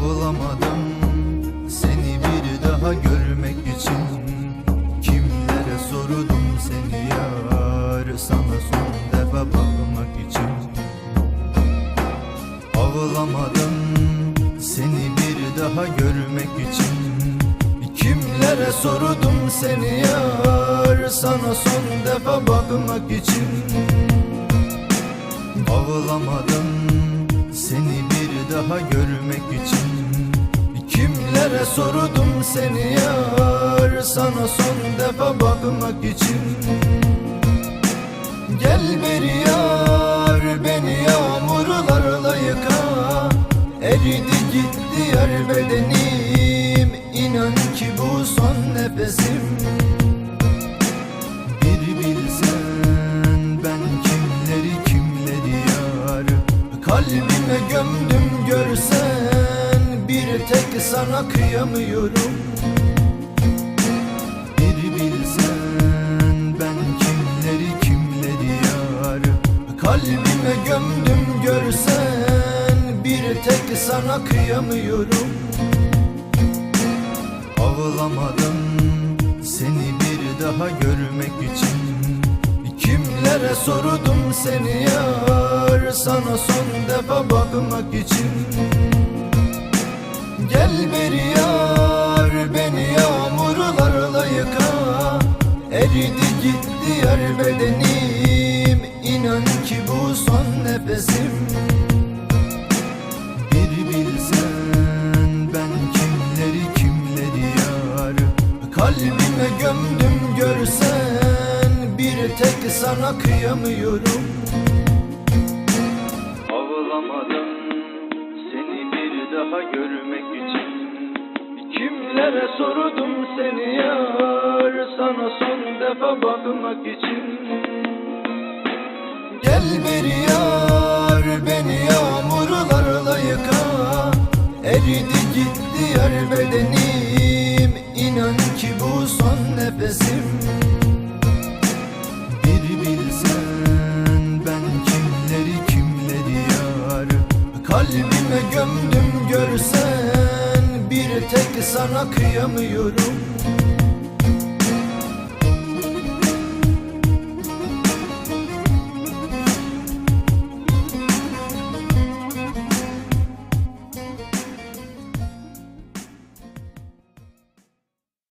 avlamadım Seni bir daha görmek için Kimlere sordum seni yar? Sana son defa bakmak için Avlamadım Seni bir daha görmek için Kimlere sordum seni yar? Sana son defa bakmak için Avlamadım seni bir daha görmek için Kimlere sordum seni yar? Sana son defa bakmak için. Gel beri yar beni yağmurlarla yıka. Eridi gitti yar bedenim. İnan ki bu son nefesim tek sana kıyamıyorum. Bir bilsen ben kimleri kimleri yar? Kalbime gömdüm görsen Bir tek sana kıyamıyorum. Ağlamadım seni bir daha görmek için. Kimlere sordum seni yar? Sana son defa bakmak için Eridi gitti yar bedenim. İnan ki bu son nefesim. Bir bilsen ben kimleri kimleri yar. Kalbime gömdüm görsen Bir tek sana kıyamıyorum. Ağlamadım seni bir daha görmek için. Kimlere sordum seni yar Sana son defa bakmak için. Gel beri yar beni yağmurlarla yıka. Eridi gitti yar bedenim. İnan ki bu son nefesim. Bir bilsen ben kimleri kimleri yar. Kalbime gömdüm görsen Bir tek sana kıyamıyorum